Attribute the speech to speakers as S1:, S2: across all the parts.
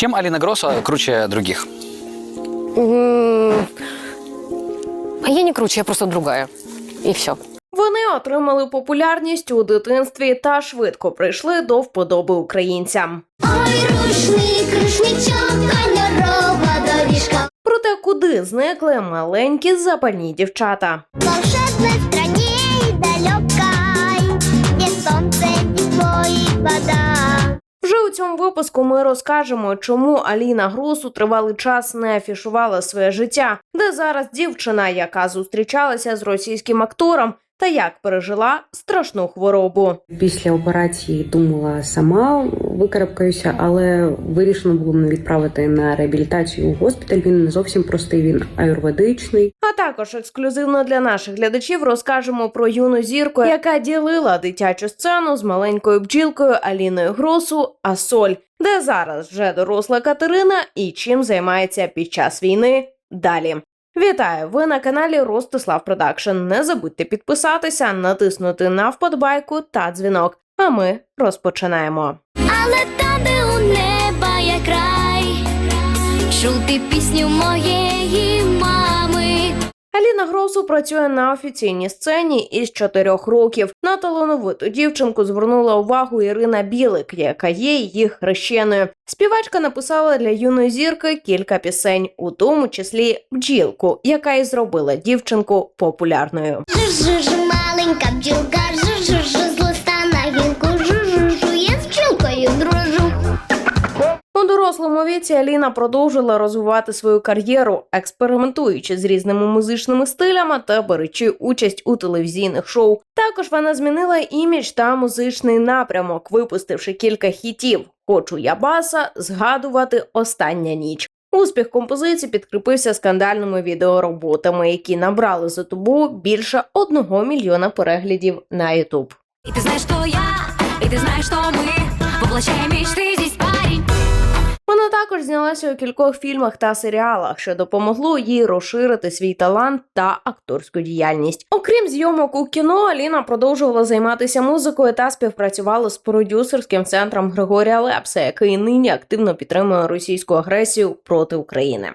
S1: Чем Алина Гросса круче других?
S2: А я не круче, я просто другая. И все.
S3: Вони отримали популярність у дитинстві та швидко прийшли до вподоби українцям.
S4: Ой, рушник, рушничок, кольорова доріжка.
S3: Проте куди зникли маленькі запальні дівчата?
S4: В волшебной стране далекой, где солнце, тепло и вода.
S3: Вже у цьому випуску ми розкажемо, чому Аліна Гросу тривалий час не афішувала своє життя, де зараз дівчина, яка зустрічалася з російським актором, та як пережила страшну хворобу.
S5: Після операції думала сама викарабкаюся, але вирішено було мене відправити на реабілітацію у госпіталь. Він не зовсім простий, він аюрведичний.
S3: А також ексклюзивно для наших глядачів розкажемо про юну зірку, яка ділила дитячу сцену з маленькою бджілкою Аліною Гросу Асоль, де зараз вже доросла Катерина і чим займається під час війни. Далі. Вітаю! Ви на каналі Ростислав Продакшн. Не забудьте підписатися, натиснути на вподобайку та дзвінок. А ми розпочинаємо.
S4: Але там, де у неба є край, чути пісню моєї.
S3: Аліна Гросу працює на офіційній сцені із чотирьох років. На талановиту дівчинку звернула увагу Ірина Білик, яка є її хрещеною. Співачка написала для юної зірки кілька пісень, у тому числі бджілку, яка і зробила дівчинку популярною.
S4: Жу-жу-жу, маленька бджілка,
S3: дорослому віці Аліна продовжила розвивати свою кар'єру, експериментуючи з різними музичними стилями та беручи участь у телевізійних шоу. Також вона змінила імідж та музичний напрямок, випустивши кілька хітів. Хочу я баса, згадувати остання ніч. Успіх композиції підкріпився скандальними відеороботами, які набрали за добу більше одного мільйона переглядів на Ютуб.
S6: И ты знаешь, что я, и ты знаешь, что мы Воплощаем мечты здесь, парень
S3: Вона також знялася у кількох фільмах та серіалах, що допомогло їй розширити свій талант та акторську діяльність. Окрім зйомок у кіно, Аліна продовжувала займатися музикою та співпрацювала з продюсерським центром Григорія Лепса, який нині активно підтримує російську агресію проти України.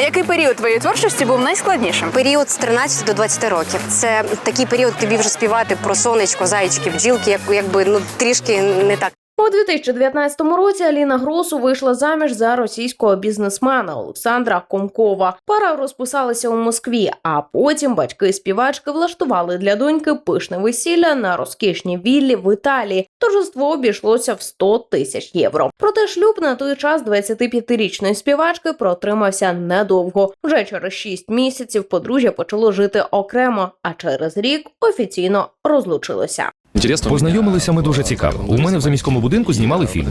S7: Який період твоєї творчості був найскладнішим?
S2: Період з 13 до 20 років. Це такий період тобі вже співати про сонечко, зайчики, бджілки, як, якби ну трішки не так.
S3: У 2019 році Аліна Гросу вийшла заміж за російського бізнесмена Олександра Комкова. Пара розписалася у Москві, а потім батьки співачки влаштували для доньки пишне весілля на розкішній віллі в Італії. Торжество обійшлося в 100 тисяч євро. Проте шлюб на той час 25-річної співачки протримався недовго. Вже через 6 місяців подружжя почало жити окремо, а через рік офіційно розлучилося.
S8: Познайомилися ми дуже цікаво. У мене в заміському будинку знімали фільм.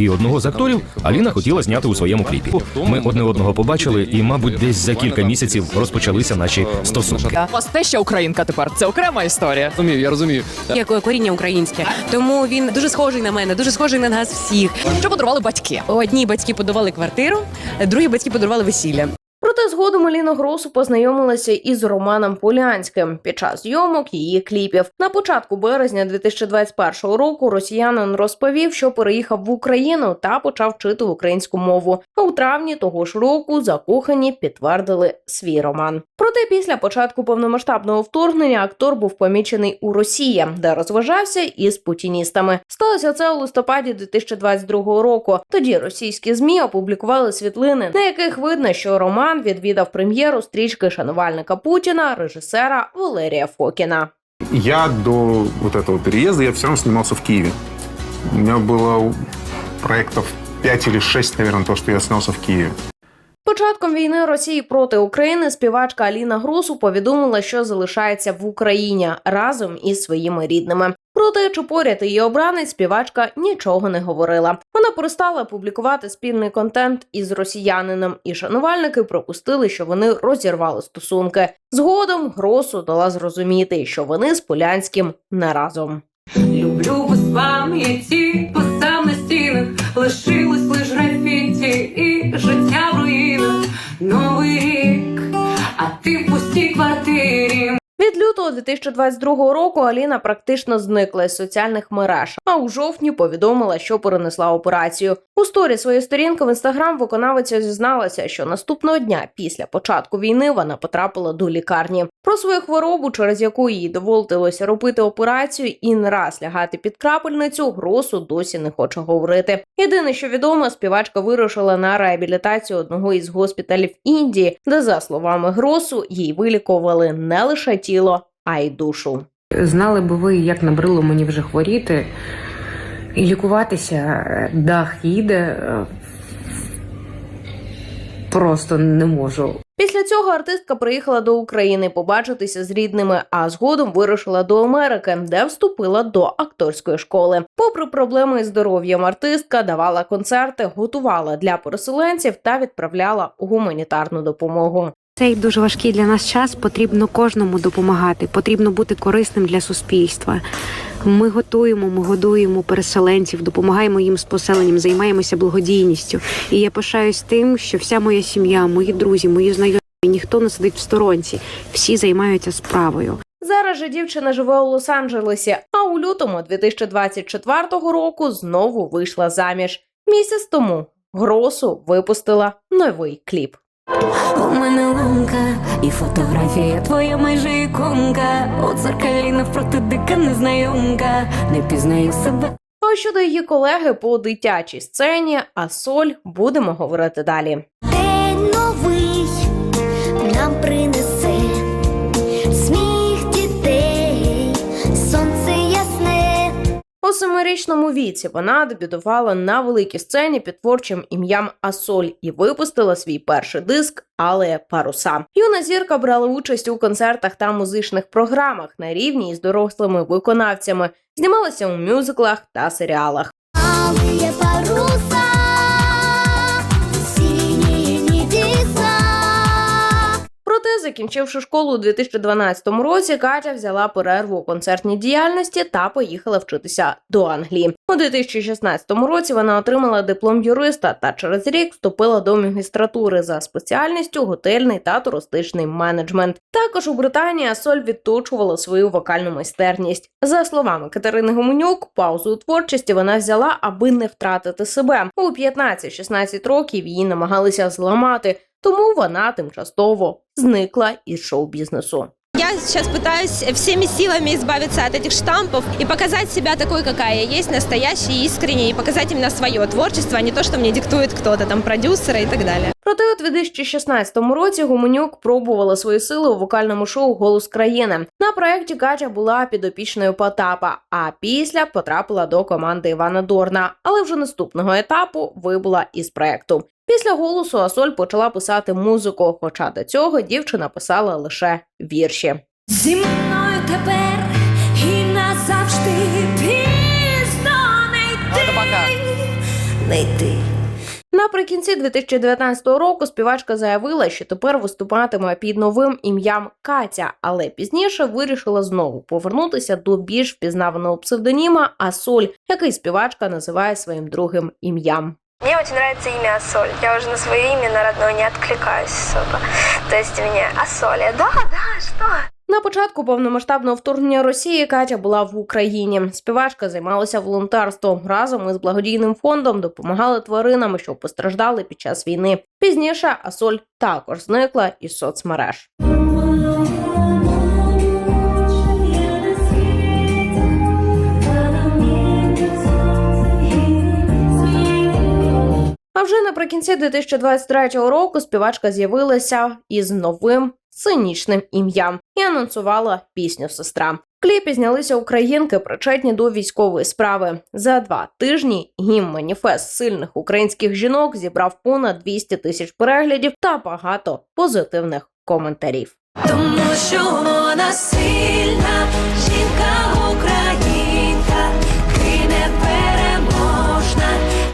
S8: І одного з акторів Аліна хотіла зняти у своєму кліпі. Ми одне одного побачили, і, мабуть, десь за кілька місяців розпочалися наші стосунки.
S7: У вас те, що українка тепер. Це окрема історія.
S9: Розумію, я розумію.
S2: Як коріння українське. Тому він дуже схожий на мене, дуже схожий на нас всіх.
S7: Що подарували батьки?
S2: Одні батьки подарували квартиру, другі батьки подарували весілля.
S3: Проте згодом Еліна Гросу познайомилася із Романом Полянським під час зйомок її кліпів. На початку березня 2021 року росіянин розповів, що переїхав в Україну та почав вчити українську мову. А у травні того ж року закохані підтвердили свій роман. Проте після початку повномасштабного вторгнення актор був помічений у Росії, де розважався із путіністами. Сталося це у листопаді 2022 року. Тоді російські змі опублікували світлини, на яких видно, що Роман відвідав прем'єру стрічки шанувальника Путіна, режисера Валерія Фокіна.
S10: Я до вот этого переезда, я все равно снимался в Киеве. У меня было проектов 5 или 6, наверное, то, что я снялся в Киеве.
S3: Початком війни Росії проти України співачка Аліна Гросу повідомила, що залишається в Україні разом із своїми рідними. Проте, чи поряд її обранець, співачка нічого не говорила. Вона перестала публікувати спільний контент із росіянином, і шанувальники пропустили, що вони розірвали стосунки. Згодом Гросу дала зрозуміти, що вони з Полянським не разом.
S6: Люблю без пам'яті Писав на стінах Лишилось лиш графіті І життя в Новий рік А ти в пустій квартирі
S3: Від лютого 2022 року Аліна практично зникла з соціальних мереж, а у жовтні повідомила, що перенесла операцію. У сторі своєї сторінки в інстаграм виконавиця зізналася, що наступного дня після початку війни вона потрапила до лікарні. Про свою хворобу, через яку їй доводилося робити операцію і не раз лягати під крапельницю, Гросу досі не хоче говорити. Єдине, що відомо, співачка вирушила на реабілітацію одного із госпіталів Індії, де, за словами Гросу, їй вилікували не лише тіло, а й душу.
S5: Знали би ви, як набрило мені вже хворіти і лікуватися, дах їде. е, Просто не можу.
S3: Після цього артистка приїхала до України побачитися з рідними, а згодом вирушила до Америки, де вступила до акторської школи. Попри проблеми із здоров'ям, артистка давала концерти, готувала для переселенців та відправляла гуманітарну допомогу.
S9: Цей дуже важкий для нас час потрібно кожному допомагати, потрібно бути корисним для суспільства. Ми готуємо, ми годуємо переселенців, допомагаємо їм з поселенням, займаємося благодійністю. І я пишаюсь тим, що вся моя сім'я, мої друзі, мої знайомі, ніхто не сидить в сторонці, всі займаються справою.
S3: Зараз же дівчина живе у Лос-Анджелесі, а у лютому 2024 року знову вийшла заміж. Місяць тому Гросу випустила новий кліп.
S6: У мене лунка і фотографія твоя майже іконка. У церкалі навпроти дика незнайомка. Не пізнаю себе.
S3: А щодо її колеги по дитячій сцені, а соль будемо говорити далі.
S4: День новий нам принесе
S3: У семирічному віці вона дебютувала на великій сцені під творчим ім'ям Асоль і випустила свій перший диск Але паруса. Юна зірка брала участь у концертах та музичних програмах на рівні із дорослими виконавцями, знімалася у мюзиклах та серіалах. Закінчивши школу у 2012 році, Катя взяла перерву у концертній діяльності та поїхала вчитися до Англії. У 2016 році вона отримала диплом юриста та через рік вступила до магістратури за спеціальністю готельний та туристичний менеджмент. Також у Британії Соль відточувала свою вокальну майстерність. За словами Катерини Гуменюк, паузу у творчості вона взяла, аби не втратити себе. У 15-16 років її намагалися зламати Тому вона тимчасово зникла із шоу-бізнесу.
S11: Я сейчас пытаюсь всеми силами избавиться от этих штампов и показать себя такой, какая я есть, настоящей, искренней, и показать именно свое творчество, а не то, что мне диктует кто-то, там, продюсеры и так далее.
S3: Проте у 2016 році Гуменюк пробувала свої сили у вокальному шоу Голос країни. На проєкті Катя була підопічною Потапа, а після потрапила до команди Івана Дорна. Але вже наступного етапу вибула із проєкту. Після голосу Асоль почала писати музику, хоча до цього дівчина писала лише вірші.
S6: Зі мною тепер і назавжди пізно не йти. Не йти.
S3: Наприкінці 2019 року співачка заявила, що тепер виступатиме під новим ім'ям Катя, але пізніше вирішила знову повернутися до більш впізнаваного псевдоніма Асоль, який співачка називає своїм другим ім'ям.
S12: Мне очень нравится имя Асоль. Я уже на свое имя, на родное, не откликаюсь особо. То есть у меня Асоля. Да, да, что?
S3: На початку повномасштабного вторгнення Росії Катя була в Україні. Співачка займалася волонтерством разом із благодійним фондом, допомагала тваринам, що постраждали під час війни. Пізніше Асоль також зникла із соцмереж. Наприкінці 2023 року співачка з'явилася із новим сценічним ім'ям і анонсувала пісню Сестра. В кліпі знялися українки, причетні до військової справи. За два тижні гімн маніфест сильних українських жінок зібрав понад 200 тисяч переглядів та багато позитивних коментарів.
S6: Тому що вона сильна,